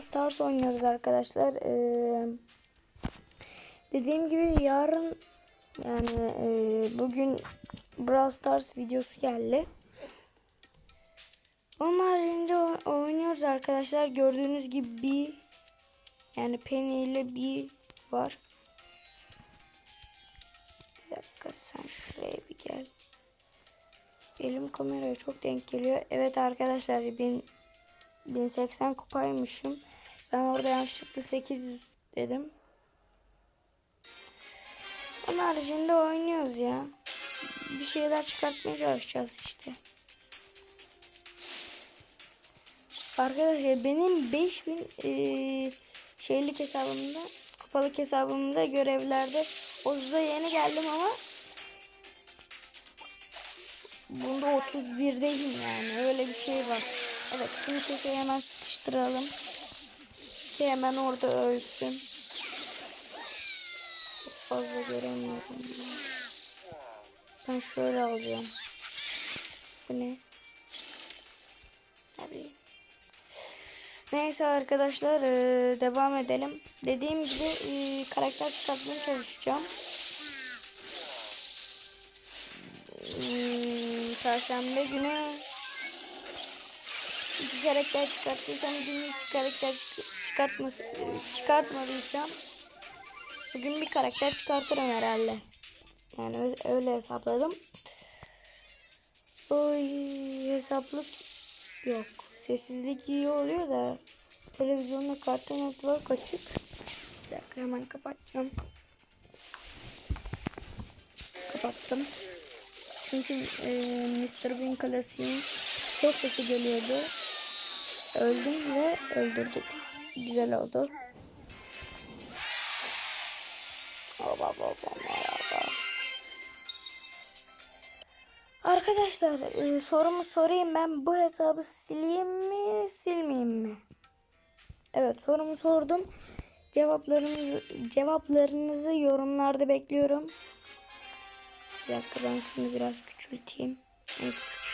Stars oynuyoruz arkadaşlar. Ee, dediğim gibi yarın yani e, bugün Brawl Stars videosu geldi. Onun haricinde oynuyoruz arkadaşlar. Gördüğünüz gibi bir yani Penny ile bir var. Bir dakika sen şuraya bir gel. Elim kameraya çok denk geliyor. Evet arkadaşlar bin 1080 kupaymışım. Ben orada yanlışlıkla 800 dedim. Onun haricinde oynuyoruz ya. Bir şeyler çıkartmaya çalışacağız işte. Arkadaşlar benim 5000 eee şeylik hesabımda kupalık hesabımda görevlerde 30'a yeni geldim ama bunda 31'deyim yani öyle bir şey var. Evet şimdi köşeye hemen sıkıştıralım. Ki hemen orada ölsün. Çok fazla göremiyorum. Ben şöyle alacağım. Bu ne? Tabii. Neyse arkadaşlar eee, devam edelim. Dediğim gibi eee, karakter çıkartmaya çalışacağım. Hmm, Perşembe günü iki karakter çıkarttıysam bugün iki karakter çık- çıkartmas çıkartmadıysam bugün bir karakter çıkartırım herhalde. Yani öyle hesapladım. Oy hesaplık yok. Sessizlik iyi oluyor da televizyonda Cartoon Network açık. Bir dakika hemen kapatacağım. Kapattım. Çünkü e, Mr. Bean klasiğin çok sesi geliyordu. Öldüm ve öldürdük. Güzel oldu. Baba baba merhaba. Arkadaşlar e, sorumu sorayım ben bu hesabı sileyim mi silmeyeyim mi? Evet sorumu sordum. Cevaplarınızı cevaplarınızı yorumlarda bekliyorum. Bir dakika ben şunu biraz küçülteyim. En küçük.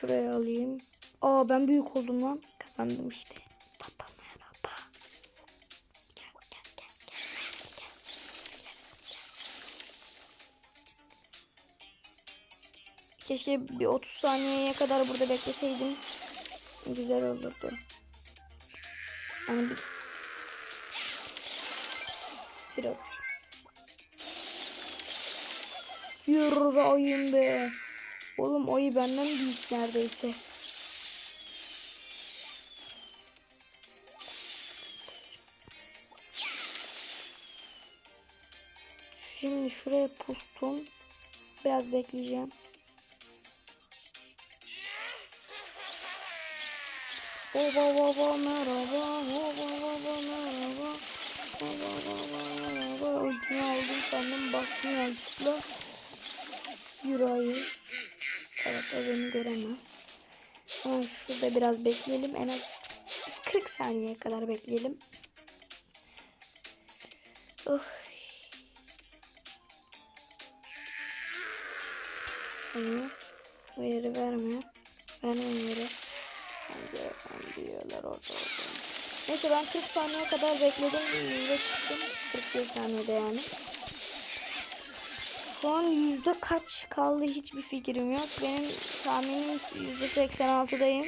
Şuraya alayım. Aa ben büyük oldum lan. Kazandım işte. Papa merhaba. Gel gel gel gel. gel. Keşke bir 30 saniyeye kadar burada bekleseydim. Güzel olurdu. Yani bir... Bir otuz. Yürü be oyun be. Oğlum oyu benden büyük neredeyse. Şimdi şuraya pustum. Biraz bekleyeceğim. Oba baba merhaba. Oba baba merhaba. Oba baba merhaba. Ultimi aldım sandım bastım yanlışlıkla. Yurayı. O beni göremez. Ama şurada biraz bekleyelim. En az 40 saniye kadar bekleyelim. Oh. Bu yeri verme. Verme. Bence ben diyorlar orada orada. Neyse ben 40 saniye kadar bekledim ve çıktım. 41 saniyede yani. An yüzde kaç kaldı hiçbir fikrim yok. Benim tahminim yüzde 86'dayım.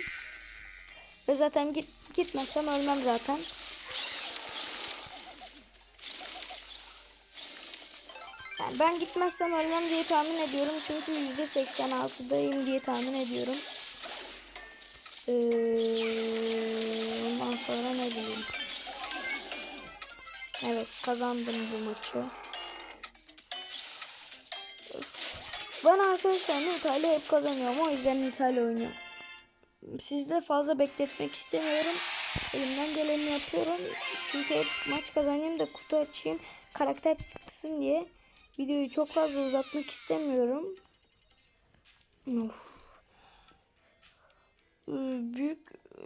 Ve zaten git, gitmezsem ölmem zaten. Yani ben gitmezsem ölmem diye tahmin ediyorum. Çünkü yüzde 86'dayım diye tahmin ediyorum. Ee, ondan sonra ne bileyim. Evet kazandım bu maçı. Ben arkadaşlar İtalya hep kazanıyorum. O yüzden İtalya oynuyorum. Sizde fazla bekletmek istemiyorum. Elimden geleni yapıyorum. Çünkü hep maç kazanayım da kutu açayım. Karakter çıksın diye. Videoyu çok fazla uzatmak istemiyorum. Of. Ee, Büyük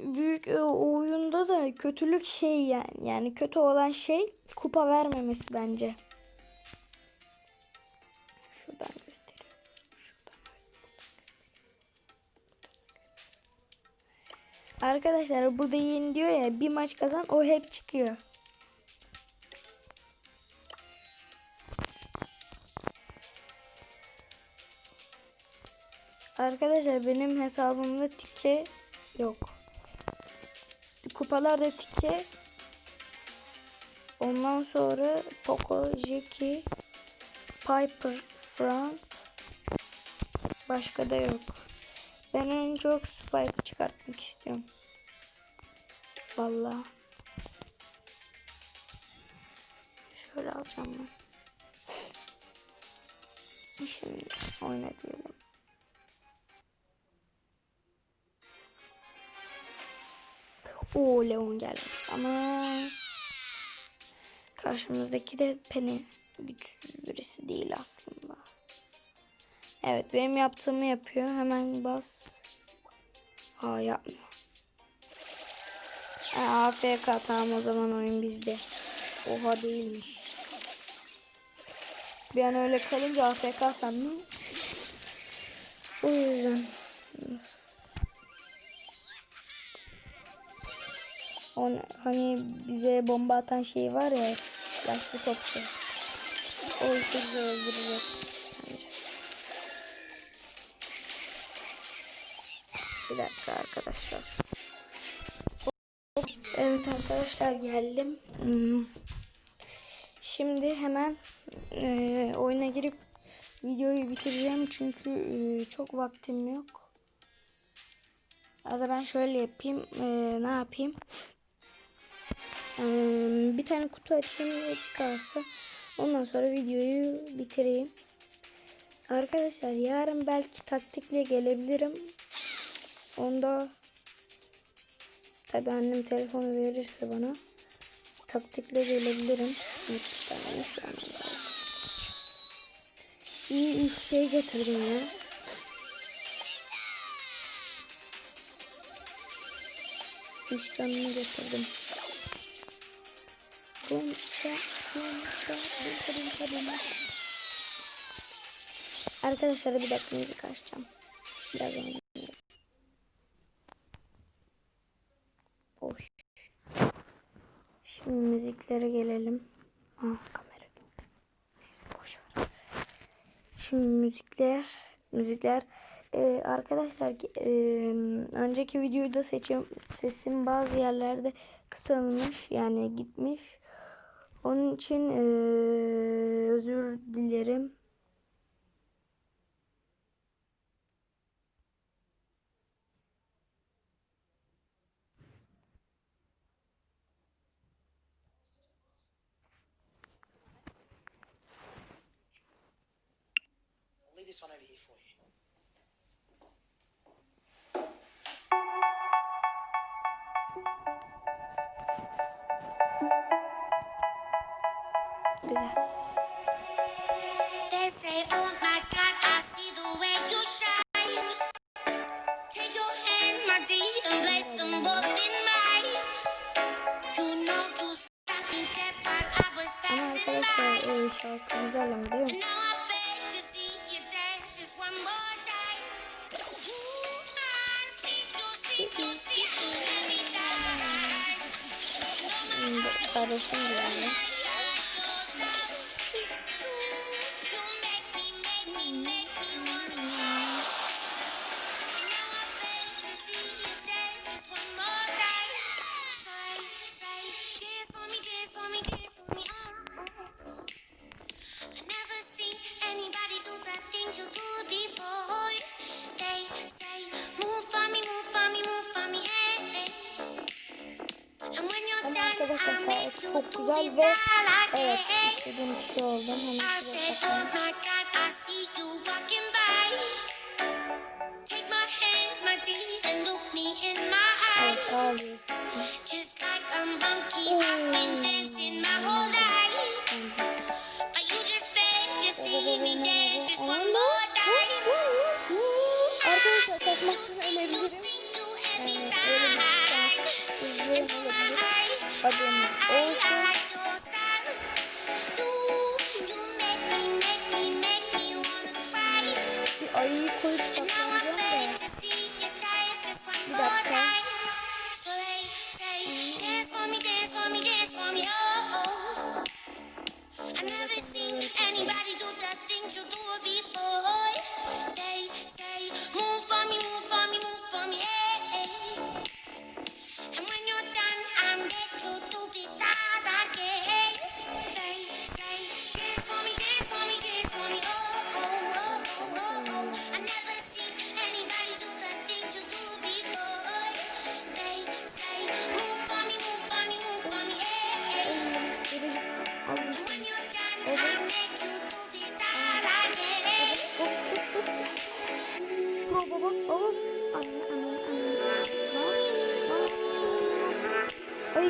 büyük e, oyunda da kötülük şey yani. Yani kötü olan şey kupa vermemesi bence. Şuradan Arkadaşlar burada yeni diyor ya bir maç kazan o hep çıkıyor. Arkadaşlar benim hesabımda tike yok. Kupalarda tike. Ondan sonra Poco, Jackie, Piper, Frank. Başka da yok. Ben en çok Spike çıkartmak istiyorum. Vallahi. Şöyle alacağım ben. Şimdi oyna diyelim. Oo Leon geldi. Ama karşımızdaki de Penny güçsüz birisi değil aslında. Evet benim yaptığımı yapıyor. Hemen bas. Aa yapmıyor. Ha, AFK tamam o zaman oyun bizde. Oha değilmiş. Bir an öyle kalınca AFK sandım. O yüzden. On, hani bize bomba atan şey var ya. Yaşlı topçu. O işte bizi öldürecek. Bir dakika arkadaşlar. Evet arkadaşlar geldim. Hmm. Şimdi hemen e, oyuna girip videoyu bitireceğim çünkü e, çok vaktim yok. Ya da ben şöyle yapayım. E, ne yapayım? E, bir tane kutu açayım ne çıkarsa ondan sonra videoyu bitireyim. Arkadaşlar yarın belki taktikle gelebilirim. Onda tabi annem telefonu verirse bana taktikle gelebilirim. Şu an. İyi üç şey getirdim ya. Üç canını getirdim. Arkadaşlar bir dakika müzik açacağım. Biraz önce. Boş. Şimdi müziklere gelelim. Ah kamera gitti. Neyse boş ver. Şimdi müzikler, müzikler. Ee, arkadaşlar e, önceki videoda seçim sesim bazı yerlerde kısalmış yani gitmiş. Onun için e, özür dilerim. This one over here for you. Hmm, bu Arkadaşlar çok güzel ve evet istediğim kişi oldum. Hemen said, oh my Evet ağlıyor. Just like a I olsun.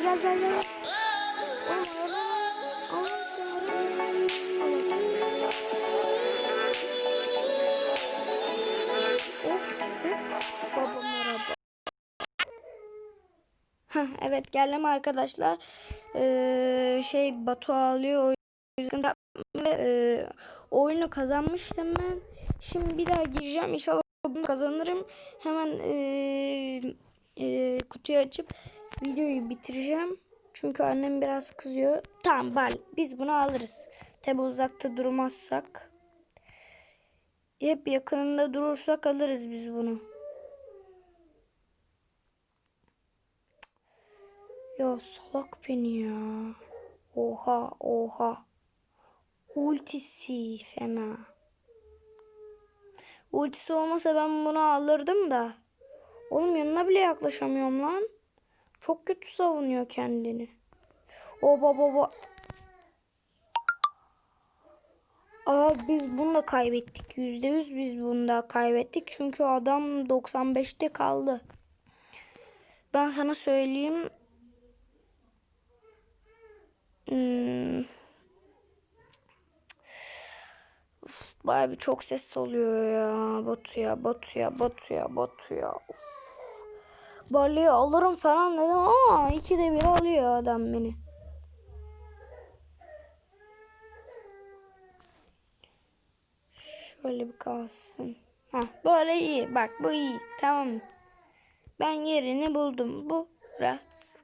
Gel gel gel. Evet geldim arkadaşlar. Ee, şey Batu ağlıyor. Ve, e, oyunu kazanmıştım ben. Şimdi bir daha gireceğim. İnşallah bunu kazanırım. Hemen e, e, kutuyu açıp videoyu bitireceğim. Çünkü annem biraz kızıyor. Tamam bari biz bunu alırız. Tabi uzakta durmazsak. Hep yakınında durursak alırız biz bunu. Ya salak beni ya. Oha oha. Ultisi fena. Ultisi olmasa ben bunu alırdım da. Oğlum yanına bile yaklaşamıyorum lan. Çok kötü savunuyor kendini. Oba baba. Aa biz bunu da kaybettik. Yüzde yüz biz bunu da kaybettik. Çünkü adam 95'te kaldı. Ben sana söyleyeyim. Hmm. Baya bir çok ses oluyor ya. Batuya, Batuya, Batuya, Batuya. Of. Barley'i alırım falan dedim ama ikide bir alıyor adam beni. Şöyle bir kalsın. Ha böyle iyi. Bak bu iyi. Tamam. Ben yerini buldum. Bu burası.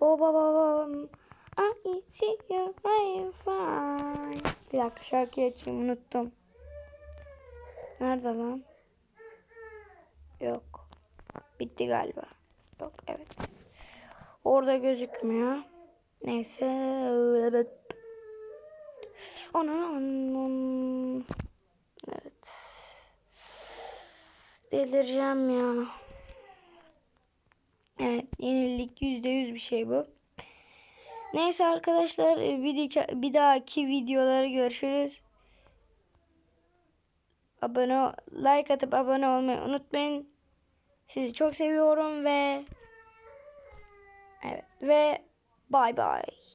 Oh babam. I see you, I'm fine. Bir dakika şarkıyı açayım unuttum. Nerede lan? Yok. Bitti galiba. Yok evet. Orada gözükmüyor. Neyse. Evet. Onun Evet. Delireceğim ya. Evet yenilik yüzde yüz bir şey bu. Neyse arkadaşlar bir, dika- bir dahaki videoları görüşürüz. Abone like atıp abone olmayı unutmayın. Sizi çok seviyorum ve evet ve bay bay.